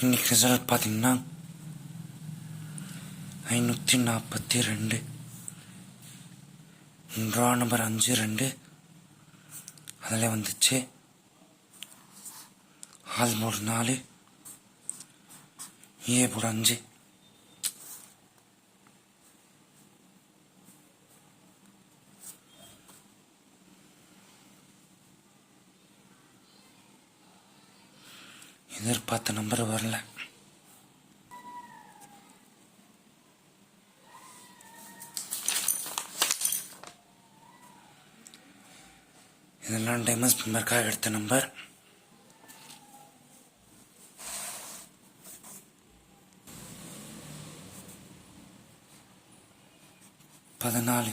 இன்னைக்கு ரிசல்ட் பார்த்தீங்கன்னா ஐநூற்றி நாற்பத்தி ரெண்டு. ட்ரா நம்பர் அஞ்சு ரெண்டு. அதில் வந்துச்சு. ஆல் போர்டு நாலு. ஏ போர்டு அஞ்சு. எதிர்பார்த்த நம்பர் வரல. இதெல்லாம் டைமஸ் மெம்பருக்காக எடுத்த நம்பர். பதினாலு.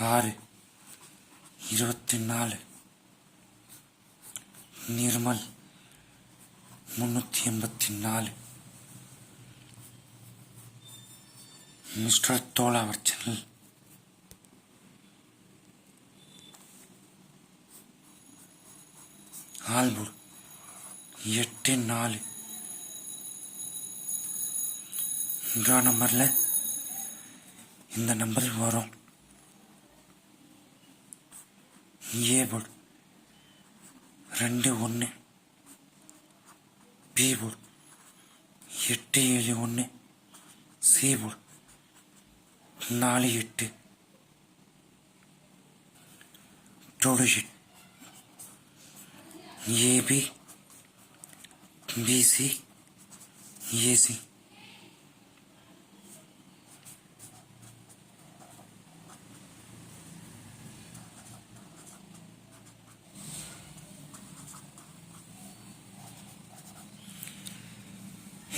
ஆறு இருபத்தி நாலு நிர்மல் முன்னூற்றி எண்பத்தி நாலு மிஸ்டர் தோலா சேனல் ஆல்பூர் எட்டு நாலு ட்ரா நம்பரில் இந்த நம்பர் வரும். ஏ போர்டு ரெண்டு ஒன்று. பி போர்டு எட்டு ஏழு ஒன்று. சி போர்டு நாலு எட்டு. டோடு ஷீட். ஏபி பிசி ஏசி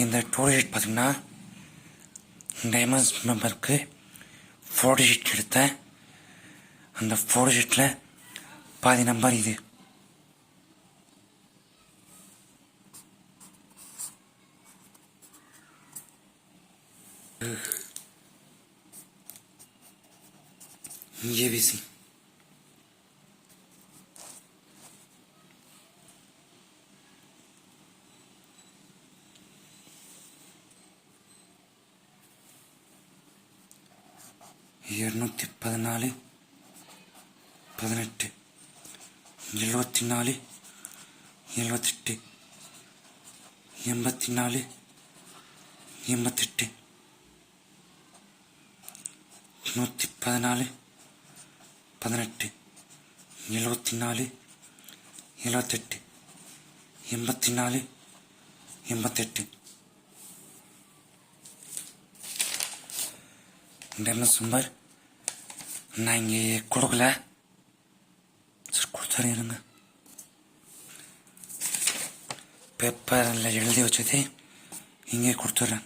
இந்த ஷீட் பார்த்தீங்கன்னா டைமண்ட்ஸ் மெம்பருக்கு ஃபோட்டோ ஷீட் எடுத்தேன் அந்த ஃபோட்டோ ஷீட்டில் பாதி நம்பர் இது. ஏபிசி இருநூத்தி பதினாலு பதினெட்டு எழுபத்தி நாலு எழுபத்தெட்டு எண்பத்தி நாலு எண்பத்தெட்டு நூற்றி பதினாலு பதினெட்டு எழுபத்தி நாலு எழுபத்தெட்டு எண்பத்தி நாலு எண்பத்தெட்டு. ನನ್ನ ಸುಂಬರ್ ನನಗೆ ಕೊಡಗಲ ಸರ್ ಕೊಡ್ತಾರೆ ನನಗೆ ಪೇಪರೆಲ್ಲ ಎಳ್ದು ಜೊತೆ ಹಿಂಗೆ ಕೊಡ್ತಾರೆ